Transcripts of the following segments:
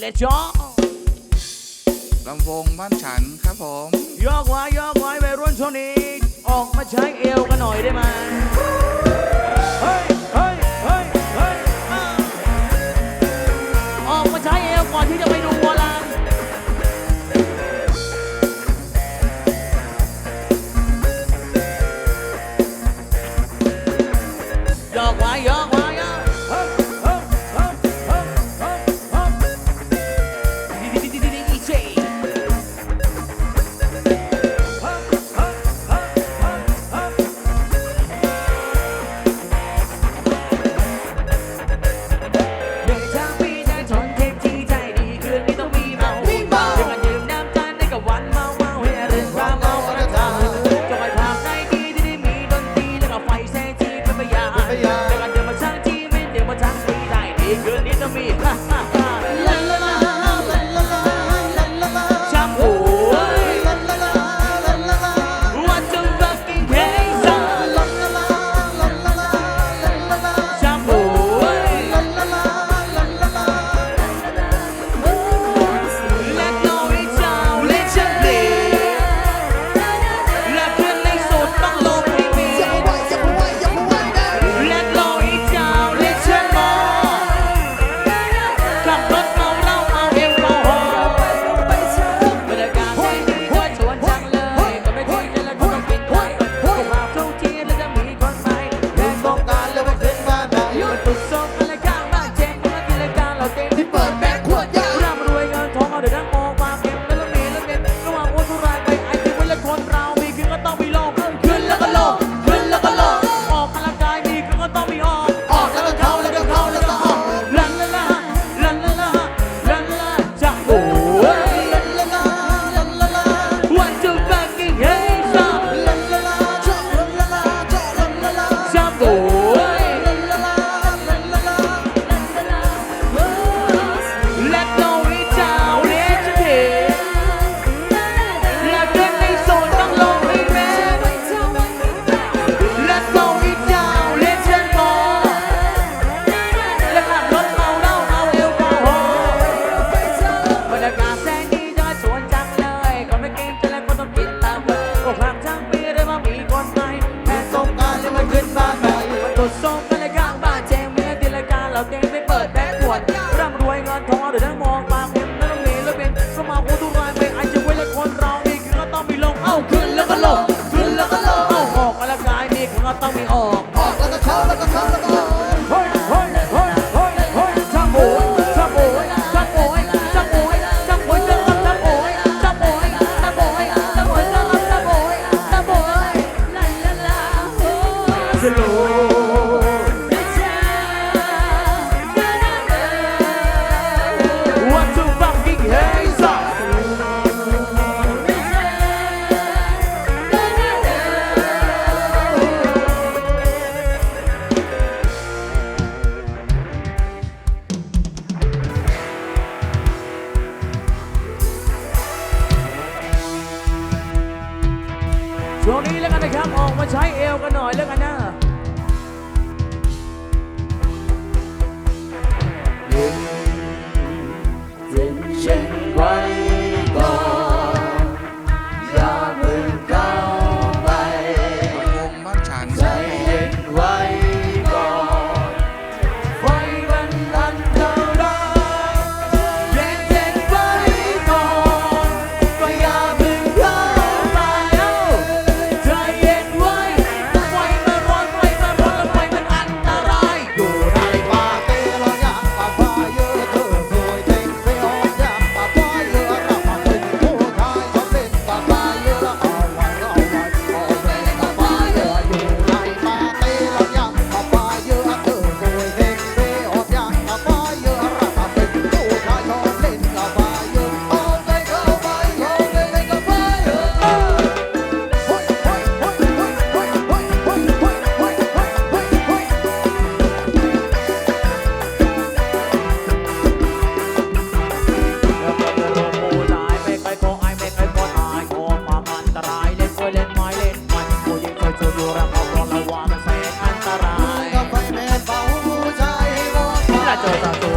เลจ้อลำวงบ้านฉันครับผมยอกไว้ยอกไว้วัรุ่นช่วงนี้ ออกมาใช้เอวกันหน่อยได้ไหมเฮ้ยเฮ้ยเฮ้ยเฮ้ยออกมาใช้เอวก่อนที่จะไปดู ใช้เอวกันหน่อยแล้วกันนะ 叫我大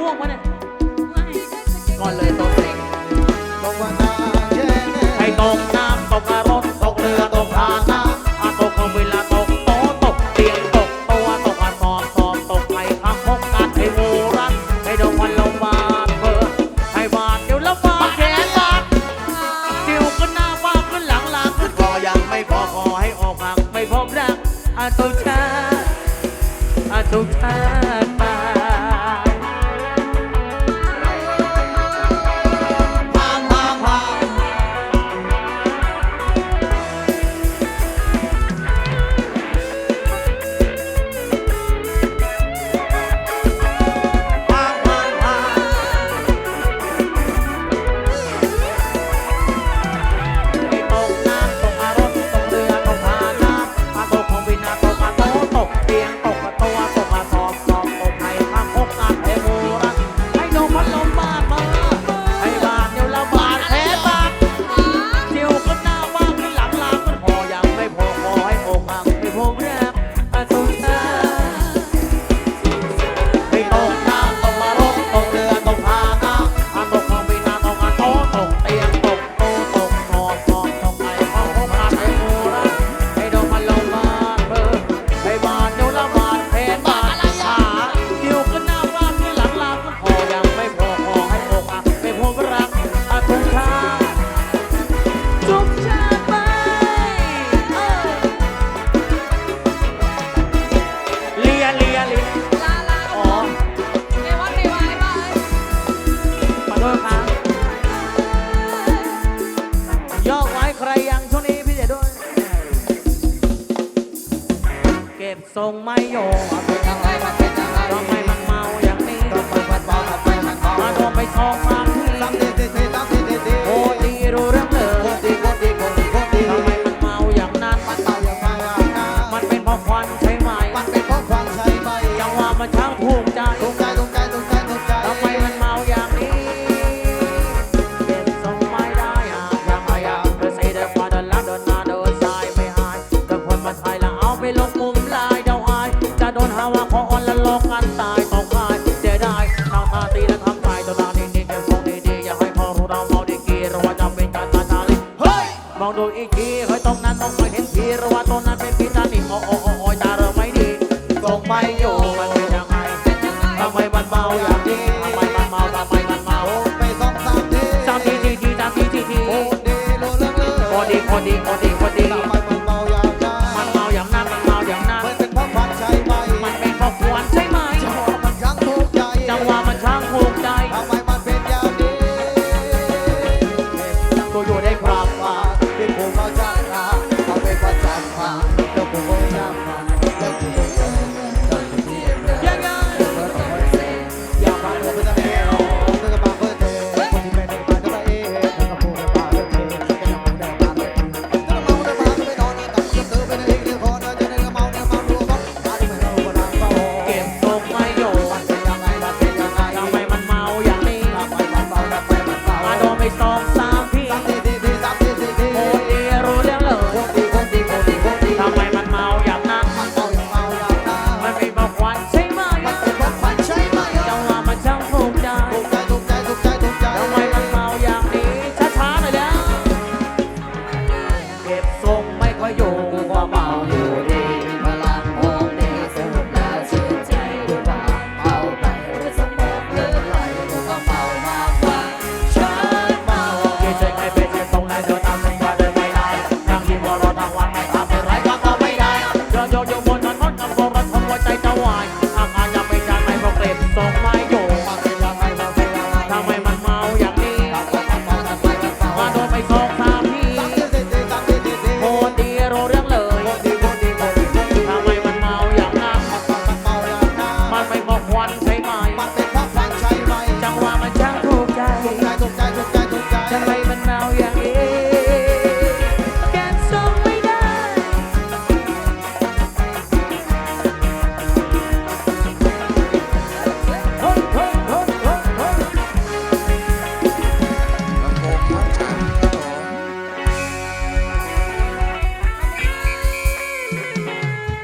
ม่วงวะเนี่ยก่อนเลยโตเซ็งตกน้ำแช่ไอ้ตกน้ำตกนรกตกเรือ ว่าขออ่อนและลองกันตายตองคายจะได้นางาตีและทำตายตัวนางนี่นี่เก็บของดีๆอย่าให้พ่อรู้เราเมาดีกีระวังจะเป็นการตาตเลยเฮ้ยมองดูอีก